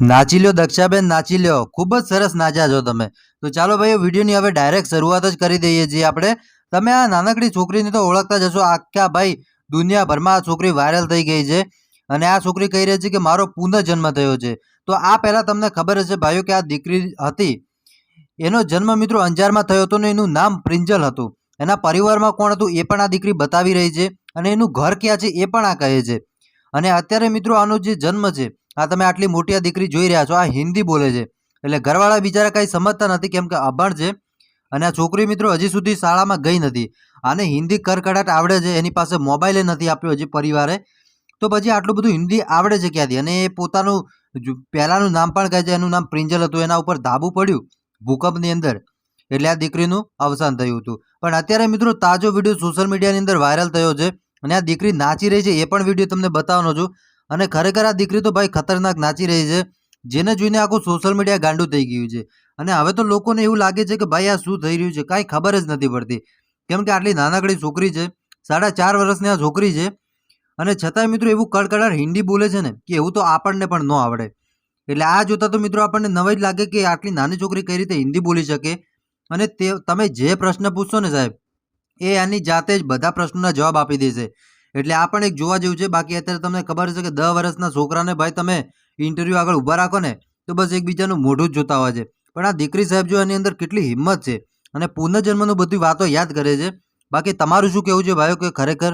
નાચી લ્યો દક્ષાબેન નાચી લ્યો ખૂબ જ સરસ નાચ્યા છો તમે. તો ચાલો ભાઈ વિડીયોની હવે ડાયરેક્ટ શરૂઆત જ કરી દઈએ છીએ આપણે. તમે આ નાનકડી છોકરીને તો ઓળખતા જ હશો. આખા ભાઈ, દુનિયાભરમાં આ છોકરી વાયરલ થઈ ગઈ છે. અને આ છોકરી કહી રહી છે કે મારો પુનઃજન્મ થયો છે. તો આ પહેલાં તમને ખબર હશે ભાઈઓ કે આ દીકરી હતી. એનો જન્મ મિત્રો અંજારમાં થયો હતો ને એનું નામ પ્રિંજલ હતું. એના પરિવારમાં કોણ હતું એ પણ આ દીકરી બતાવી રહી છે. અને એનું ઘર ક્યાં છે એ પણ આ કહે છે. અને અત્યારે મિત્રો આનો જે જન્મ છે, આ તમે આટલી મોટી આ દીકરી જોઈ રહ્યા છો, આ હિન્દી બોલે છે. એટલે ઘરવાળા બિચારા કાંઈ સમજતા નથી કેમ કે અભણ છે અને આ છોકરી મિત્રો હજી સુધી શાળામાં ગઈ નથી. આને હિન્દી કરકડાટ આવડે છે, એની પાસે મોબાઈલે નથી આપ્યો હજી પરિવારે. તો પછી આટલું બધું હિન્દી આવડે છે ક્યાંથી? અને એ પોતાનું પહેલાંનું નામ પણ કહે છે, એનું નામ પ્રિંજલ હતું, એના ઉપર ધાબુ પડ્યું ભૂકંપની અંદર. એટલે આ દીકરીનું અવસાન થયું હતું. પણ અત્યારે મિત્રો તાજો વીડિયો સોશિયલ મીડિયાની અંદર વાયરલ થયો છે. અને આ દીકરી નાચી રહી છે, એ પણ વીડિયો તમને બતાવવાનો છું. અને ખરેખર આ દીકરી તો ભાઈ ખતરનાક નાચી રહી છે, જેને જોઈને આખું સોશિયલ મીડિયા ગાંડું થઈ ગયું છે. અને હવે તો લોકોને એવું લાગે છે કે ભાઈ આ શું થઈ રહ્યું છે, કાંઈ ખબર જ નથી પડતી. કેમ કે આટલી નાનકડી છોકરી છે, સાડા ચાર વર્ષની આ છોકરી છે. અને છતાંય મિત્રો એવું કડકડાટ હિન્દી બોલે છે ને, કે એવું તો આપણને પણ ન આવડે. એટલે આ જોતાં તો મિત્રો આપણને નવાઈ જ લાગે કે આટલી નાની છોકરી કઈ રીતે હિન્દી બોલી શકે. અને તે, તમે જે પ્રશ્ન પૂછશો ને સાહેબ એ આની જાતે જ બધા પ્રશ્નોના જવાબ આપી દેશે. એટલે આ પણ એક જોવા જેવું છે. બાકી અત્યારે તમને ખબર છે કે દસ વર્ષના છોકરાને ભાઈ તમે ઇન્ટરવ્યૂ આગળ ઊભા રાખો ને, તો બસ એકબીજાનું મોઢું જ જોતા હોય છે. પણ આ દીકરી સાહેબ જો એની અંદર કેટલી હિંમત છે અને પુનર્જન્મનું બધી વાતો યાદ કરે છે. બાકી તમારું શું કહેવું છે ભાઈઓ કે ખરેખર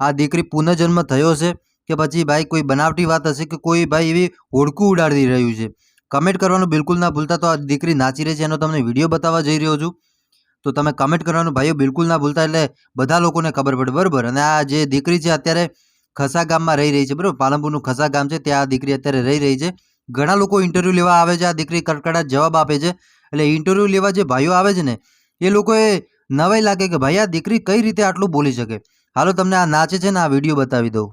આ દીકરી પુનર્જન્મ થયો છે કે પછી ભાઈ કોઈ બનાવટી વાત હશે કે કોઈ ભાઈ એવી હોડકું ઉડાડી રહ્યું છે? કમેન્ટ કરવાનું બિલકુલ ના ભૂલતા. તો આ દીકરી નાચી રહી છે એનો તમને વીડિયો બતાવવા જઈ રહ્યો છું. તો તમે કમેન્ટ કરવાનું ભાઈઓ બિલકુલ ના ભૂલતા એટલે બધા લોકોને ખબર પડે, બરાબર? અને આ જે દીકરી છે અત્યારે ખસા ગામમાં રહી રહી છે, બરાબર? પાલનપુરનું ખસા ગામ છે, ત્યાં આ દીકરી અત્યારે રહી રહી છે. ઘણા લોકો ઇન્ટરવ્યૂ લેવા આવે છે, આ દીકરી કડકડાટ જવાબ આપે છે. એટલે ઇન્ટરવ્યૂ લેવા જે ભાઈઓ આવે છે ને, એ લોકોએ નવાઈ લાગે કે ભાઈ આ દીકરી કઈ રીતે આટલું બોલી શકે? હાલો તમને આ નાચે છે ને આ વીડિયો બતાવી દઉં.